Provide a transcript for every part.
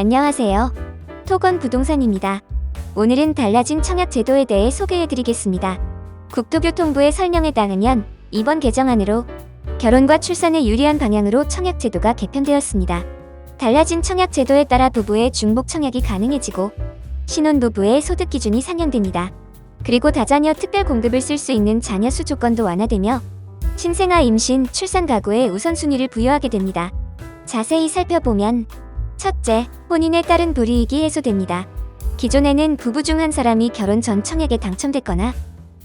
안녕하세요. 토건 부동산입니다. 오늘은 달라진 청약 제도에 대해 소개해 드리겠습니다. 국토교통부의 설명에 따르면 이번 개정안으로 결혼과 출산에 유리한 방향으로 청약 제도가 개편되었습니다. 달라진 청약 제도에 따라 부부의 중복 청약이 가능해지고 신혼부부의 소득 기준이 상향됩니다. 그리고 다자녀 특별 공급을 쓸 수 있는 자녀 수 조건도 완화되며 신생아 임신, 출산 가구에 우선순위를 부여하게 됩니다. 자세히 살펴보면 첫째, 혼인에 따른 불이익이 해소됩니다. 기존에는 부부 중 한 사람이 결혼 전 청약에 당첨됐거나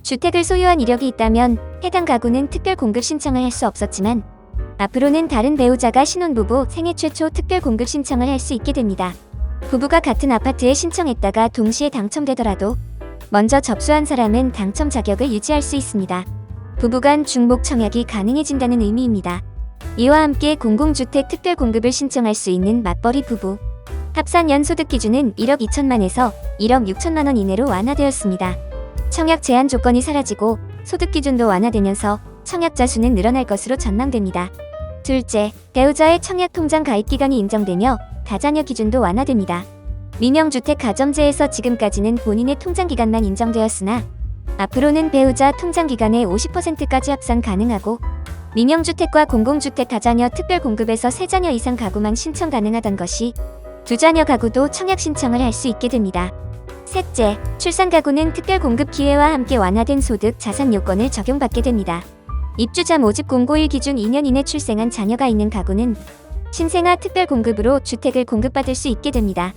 주택을 소유한 이력이 있다면 해당 가구는 특별 공급 신청을 할 수 없었지만 앞으로는 다른 배우자가 신혼부부 생애 최초 특별 공급 신청을 할 수 있게 됩니다. 부부가 같은 아파트에 신청했다가 동시에 당첨되더라도 먼저 접수한 사람은 당첨 자격을 유지할 수 있습니다. 부부간 중복 청약이 가능해진다는 의미입니다. 이와 함께 공공주택 특별 공급을 신청할 수 있는 맞벌이 부부. 합산 연소득 기준은 1억 2천만에서 1억 6천만 원 이내로 완화되었습니다. 청약 제한 조건이 사라지고 소득 기준도 완화되면서 청약자 수는 늘어날 것으로 전망됩니다. 둘째, 배우자의 청약 통장 가입 기간이 인정되며 다자녀 기준도 완화됩니다. 민영주택 가점제에서 지금까지는 본인의 통장 기간만 인정되었으나 앞으로는 배우자 통장 기간의 50%까지 합산 가능하고 민영주택과 공공주택 다자녀 특별 공급에서 세자녀 이상 가구만 신청 가능하던 것이 두 자녀 가구도 청약 신청을 할 수 있게 됩니다. 셋째, 출산 가구는 특별 공급 기회와 함께 완화된 소득, 자산 요건을 적용받게 됩니다. 입주자 모집 공고일 기준 2년 이내 출생한 자녀가 있는 가구는 신생아 특별 공급으로 주택을 공급받을 수 있게 됩니다.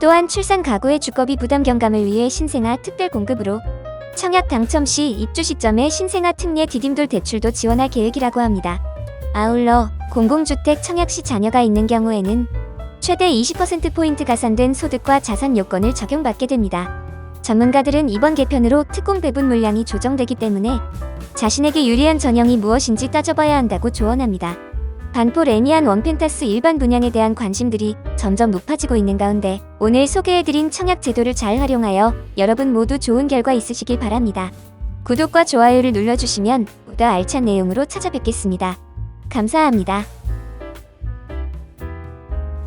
또한 출산 가구의 주거비 부담 경감을 위해 신생아 특별 공급으로 청약 당첨 시 입주 시점에 신생아 특례 디딤돌 대출도 지원할 계획이라고 합니다. 아울러 공공주택 청약 시 자녀가 있는 경우에는 최대 20%포인트 가산된 소득과 자산 요건을 적용받게 됩니다. 전문가들은 이번 개편으로 특공 배분 물량이 조정되기 때문에 자신에게 유리한 전형이 무엇인지 따져봐야 한다고 조언합니다. 반포 레미안 원펜타스 일반 분양에 대한 관심들이 점점 높아지고 있는 가운데 오늘 소개해드린 청약 제도를 잘 활용하여 여러분 모두 좋은 결과 있으시길 바랍니다. 구독과 좋아요를 눌러주시면 보다 알찬 내용으로 찾아뵙겠습니다. 감사합니다.